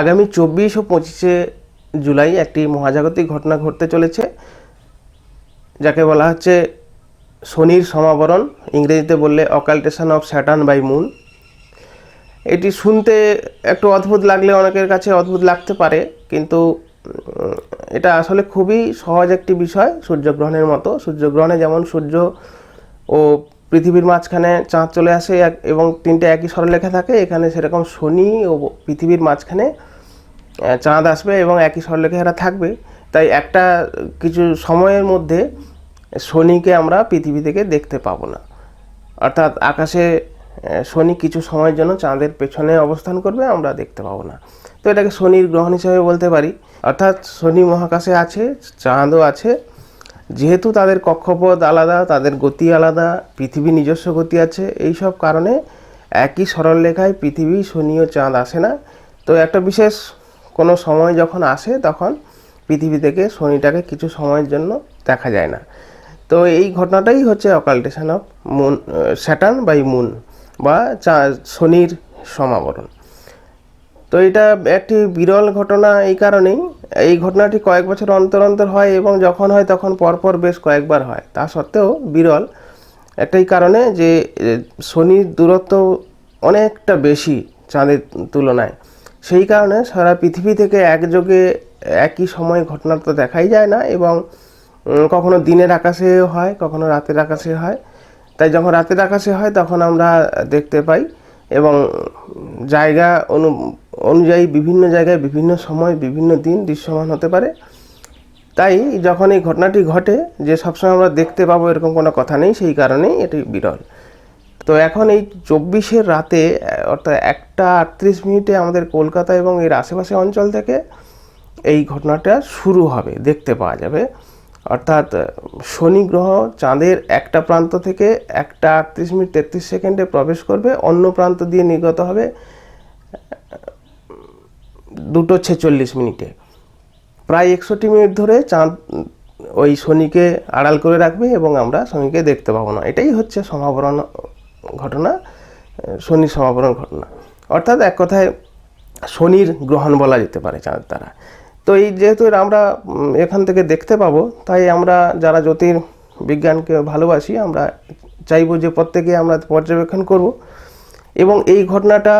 আগামী চব্বিশ ও পঁচিশে জুলাই একটি মহাজাগতিক ঘটনা ঘটতে চলেছে, যাকে বলা হচ্ছে শনির সমাবরণ। ইংরেজিতে বললে occultation of Saturn by moon এটি শুনতে একটু অদ্ভুত লাগলে অনেকের কাছে অদ্ভুত লাগতে পারে, কিন্তু এটা আসলে খুবই সহজ একটি বিষয়, সূর্যগ্রহণের মতো। সূর্যগ্রহণে যেমন সূর্য ও পৃথিবীর মাঝখানে চাঁদ চলে আসে এবং তিনটে একই সরলরেখা থাকে, এখানে সেরকম শনি ও পৃথিবীর মাঝখানে চাঁদ আসবে এবং একই সরলরেখা থাকবে। তাই একটা কিছু সময়ের মধ্যে শনিকে আমরা পৃথিবী থেকে দেখতে পাবো না। অর্থাৎ আকাশে শনি কিছু সময়ের জন্য চাঁদের পেছনে অবস্থান করবে, আমরা দেখতে পাবো না। তো এটাকে শনির গ্রহণ হিসেবে বলতে পারি। অর্থাৎ শনি মহাকাশে আছে, চাঁদও আছে। যেহেতু তাদের কক্ষপথ আলাদা, তাদের গতি আলাদা, পৃথিবী নিজস্ব গতি আছে এই সব কারণে একই সরলরেখায় পৃথিবী, শনি ও চাঁদ আসে না। তো একটা বিশেষ কোনো সময় যখন আসে, তখন পৃথিবী থেকে শনিটাকে কিছু সময়ের জন্য দেখা যায় না। তো এই ঘটনাটাই হচ্ছে occultation of moon Saturn by moon বা চা- শনির সমাবরণ। তো এটা একটি বিরল ঘটনা এই কারণেই। এই ঘটনাটি কয়েক বছর অন্তর অন্তর হয় এবং যখন হয় তখন পরপর বেশ কয়েকবার হয়। তা সত্ত্বেও বিরল। একটাই কারণে যে শনির দূরত্ব অনেকটা বেশি চাঁদের তুলনায়। সেই কারণে সারা পৃথিবী থেকে একযোগে একই সময় ঘটনা তো দেখাই যায় না এবং কখনো দিনের আকাশে হয়, কখনো রাতের আকাশে হয়। তাই যখন রাতের আকাশে হয় তখন আমরা দেখতে পাই এবং জায়গা অনু, অনুযায়ী বিভিন্ন জায়গায় বিভিন্ন সময়, বিভিন্ন দিন দৃশ্যমান হতে পারে। তাই যখন এই ঘটনাটি ঘটে যে সবসময় আমরা দেখতে পাবো এরকম কোনো কথা নেই, সেই কারণেই এটি বিরল। তো এখন এই চব্বিশের রাতে অর্থাৎ একটা আটত্রিশ মিনিটে আমাদের কলকাতা এবং এর আশেপাশে অঞ্চল থেকে এই ঘটনাটা শুরু হবে, দেখতে পাওয়া যাবে। অর্থাৎ শনি গ্রহ চাঁদের একটা প্রান্ত থেকে একটা আটত্রিশ মিনিট তেত্রিশ সেকেন্ডে প্রবেশ করবে, অন্য প্রান্ত দিয়ে নির্গত হবে দুটো ছেচল্লিশ মিনিটে। প্রায় একষট্টি মিনিট ধরে চাঁদ, ওই শনিকে আড়াল করে রাখবে এবং আমরা শনিকে দেখতে পাবো না। এটাই হচ্ছে সমাবরণ ঘটনা শনির সমাবরণ ঘটনা। অর্থাৎ এক কথায় শনির গ্রহণ বলা যেতে পারে চাঁদ দ্বারা। তো এই যেহেতু আমরা এখান থেকে দেখতে পাবো, তাই আমরা যারা জ্যোতির বিজ্ঞানকে ভালোবাসি, আমরা চাইব যে প্রত্যেকে আমরা পর্যবেক্ষণ করব। এবং এই ঘটনাটা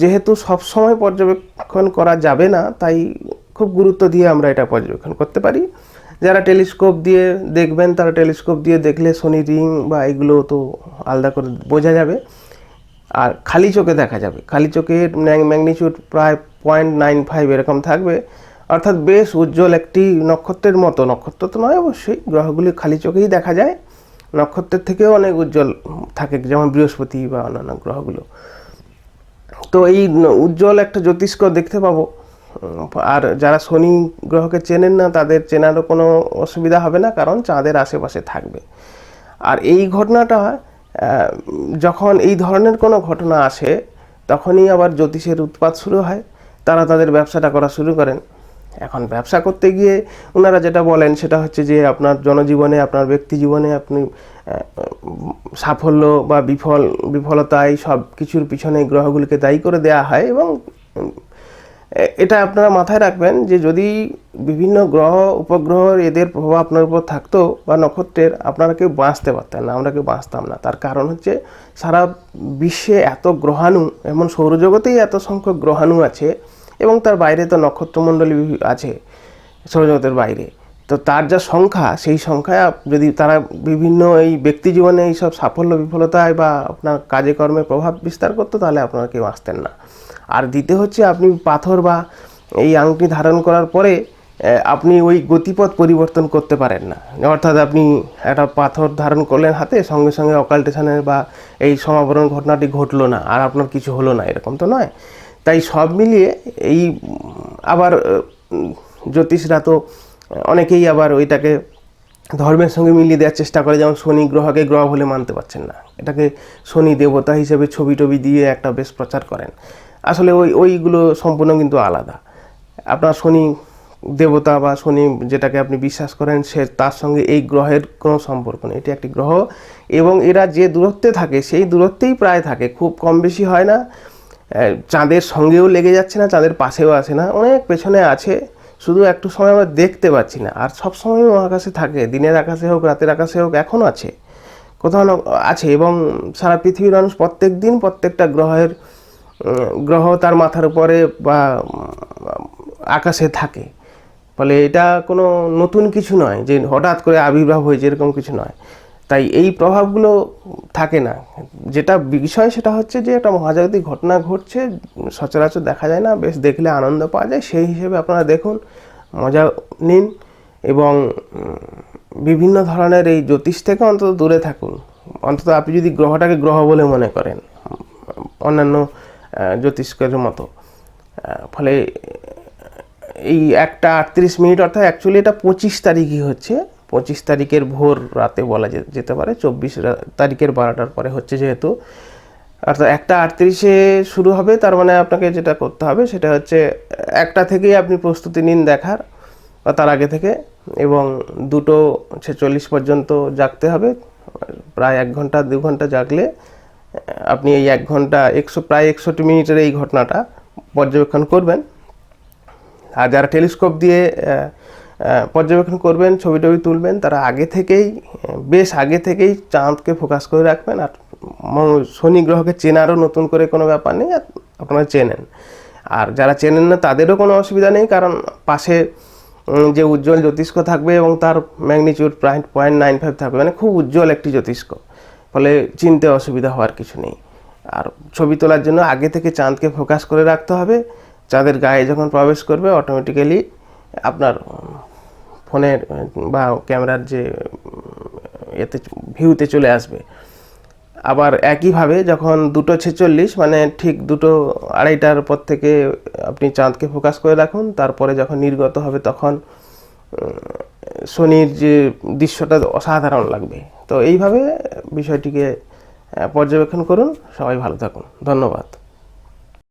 যেহেতু সব সময় পর্যবেক্ষণ করা যাবে না, তাই খুব গুরুত্ব দিয়ে আমরা এটা পর্যবেক্ষণ করতে পারি। যারা টেলিস্কোপ দিয়ে দেখবেন, তারা টেলিস্কোপ দিয়ে দেখলে শনি রিং বা এগুলো তো আলাদা করে বোঝা যাবে। আর খালি চোখে দেখা যাবে। খালি চোখের ম্যাগনিচিউড প্রায় পয়েন্ট নাইন ফাইভ এরকম থাকবে। অর্থাৎ বেশ উজ্জ্বল একটি নক্ষত্রের মতো। নক্ষত্র তো নয় অবশ্যই, গ্রহগুলি খালি চোখেই দেখা যায়। নক্ষত্রের থেকেও অনেক উজ্জ্বল থাকে, যেমন বৃহস্পতি বা অন্যান্য গ্রহগুলো। তো এই উজ্জ্বল একটা জ্যোতিষ্ক দেখতে পাবো। আর যারা শনি গ্রহকে চেনেন না, তাদের চেনারও কোনো অসুবিধা হবে না, কারণ চাঁদের আশেপাশে থাকবে। আর এই ঘটনাটা যখন এই ধরনের কোনো ঘটনা আসে, তখনই আবার জ্যোতিষের উৎপাত শুরু হয়। তারা তাদের ব্যবসাটা করা শুরু করেন। এখন ব্যবসা করতে গিয়ে ওনারা যেটা বলেন, সেটা হচ্ছে যে আপনার জনজীবনে, আপনার ব্যক্তি জীবনে আপনি সাফল্য বা বিফল, বিফলতা, এই সব কিছুর পিছনে গ্রহগুলিকে দায়ী করে দেয়া হয় এবং এটা আপনারা মাথায় রাখবেন যে যদি বিভিন্ন গ্রহ উপগ্রহ এদের প্রভাব আপনার উপর থাকতো বা নক্ষত্রের, আপনারা কেউ বাঁচতে পারতেন না, আমরা কেউ বাঁচতাম না। তার কারণ হচ্ছে সারা বিশ্বে এত গ্রহাণু, এমন সৌরজগতেই এত সংখ্যক গ্রহাণু আছে এবং তার বাইরে তো নক্ষত্রমণ্ডলী আছে, সৌরজগতের বাইরে। তো তার যা সংখ্যা, সেই সংখ্যায় যদি তারা বিভিন্ন এই ব্যক্তি জীবনে এইসব সাফল্য বিফলতায় বা আপনার কাজে কর্মে প্রভাব বিস্তার করতো, তাহলে আপনারা কেউ আসতেন না। আর দিতে হচ্ছে আপনি পাথর বা এই আংটি ধারণ করার পরে আপনি ওই গতিপথ পরিবর্তন করতে পারেন না। অর্থাৎ আপনি একটা পাথর ধারণ করলেন হাতে, সঙ্গে সঙ্গে অকাল্টেশনের বা এই সমাবরণ ঘটনাটি ঘটলো না, আর আপনার কিছু হলো না, এরকম তো নয়। তাই সব মিলিয়ে এই, আবার জ্যোতিষরা তো অনেকেই আবার ওইটাকে ধর্মের সঙ্গে মিলিয়ে দেওয়ার চেষ্টা করে, যেমন শনি গ্রহকে গ্রহ বলে মানতে পারছেন না। এটাকে শনি দেবতা হিসেবে ছবি টবি দিয়ে একটা বেশ প্রচার করেন। আসলে ওই, ওইগুলো সম্পূর্ণ কিন্তু আলাদা। আপনার শনি দেবতা বা শনি যেটাকে আপনি বিশ্বাস করেন, সে তার সঙ্গে এই গ্রহের কোনো সম্পর্ক নেই। এটি একটি গ্রহ এবং এরা যে দূরত্বে থাকে, সেই দূরত্বেই প্রায় থাকে। খুব কম বেশি হয় না। চাঁদের সঙ্গেও লেগে যাচ্ছে না, চাঁদের পাশেও আসে না। অনেক পেছনে আছে, শুধু একটু সময় আমরা দেখতে পাচ্ছি না। আর সব সময় মহাকাশে থাকে, দিনের আকাশে হোক, রাতের আকাশে হোক, এখন আছে। কোথাও না, আছে এবং সারা পৃথিবীর মানুষ প্রত্যেক দিন প্রত্যেকটা গ্রহের গ্রহ তার মাথার উপরে বা আকাশে থাকে। ফলে এটা কোনো নতুন কিছু নয় যে হঠাৎ করে আবির্ভাব হয়েছে, এরকম কিছু নয়। তাই এই প্রভাবগুলো থাকে না। যেটা বিষয় সেটা হচ্ছে যে একটা মহাজাগতিক ঘটনা ঘটছে, সচরাচর দেখা যায় না, বেশ দেখলে আনন্দ পাওয়া যায়। সেই হিসেবে আপনারা দেখুন, মজা নিন এবং বিভিন্ন ধরনের এই জ্যোতিষ থেকে অন্তত দূরে থাকুন। অন্তত আপনি যদি গ্রহটাকে গ্রহ বলে মনে করেন, অন্যান্য জ্যোতিষ্কের মতো। ফলে এই একটা আটত্রিশ মিনিট, অর্থাৎ অ্যাকচুয়ালি এটা পঁচিশ তারিখই হচ্ছে। পঁচিশ তারিখের ভোর রাতে বলা যেতে পারে, চব্বিশ তারিখের বারোটার পরে হচ্ছে যেহেতু। অর্থাৎ একটা আটত্রিশে শুরু হবে, তার মানে আপনাকে যেটা করতে হবে, সেটা হচ্ছে একটা থেকেই আপনি প্রস্তুতি নিন দেখার, বা তার আগে থেকে, এবং দুটো ছেচল্লিশ পর্যন্ত জাগতে হবে। প্রায় এক ঘণ্টা, দু ঘণ্টা জাগলে আপনি এই এক ঘণ্টা একশো, প্রায় একষট্টি মিনিটের এই ঘটনাটা পর্যবেক্ষণ করবেন। আর যারা টেলিস্কোপ দিয়ে পর্যবেক্ষণ করবেন ছবি টবি তুলবেন, তারা আগে থেকেই, বেশ আগে থেকেই চাঁদকে ফোকাস করে রাখবেন আর শনি গ্রহকে চেনারও নতুন করে কোনো ব্যাপার নেই আপনারা চেনেন। আর যারা চেনেন না, তাদেরও কোনো অসুবিধা নেই, কারণ পাশে যে উজ্জ্বল জ্যোতিষ্ক থাকবে এবং তার ম্যাগনিচিউড প্রায় পয়েন্ট নাইন ফাইভ থাকবে মানে খুব উজ্জ্বল একটি জ্যোতিষ্ক। ফলে চিনতে অসুবিধা হওয়ার কিছু নেই। আর ছবি তোলার জন্য আগে থেকে চাঁদকে ফোকাস করে রাখতে হবে। চাঁদের গায়ে যখন প্রবেশ করবে অটোমেটিক্যালি আপনার ফোনের বা ক্যামেরার যে এতে ভিউতে চলে আসবে। আবার একইভাবে যখন দুটো ছেচল্লিশ মানে ঠিক দুটো আড়াইটার পর থেকে আপনি চাঁদকে ফোকাস করে রাখুন, তারপরে যখন নির্গত হবে তখন শনির যে দৃশ্যটা অসাধারণ লাগবে। তো এইভাবে বিষয়টিকে পর্যবেক্ষণ করুন। সবাই ভালো থাকুন। ধন্যবাদ।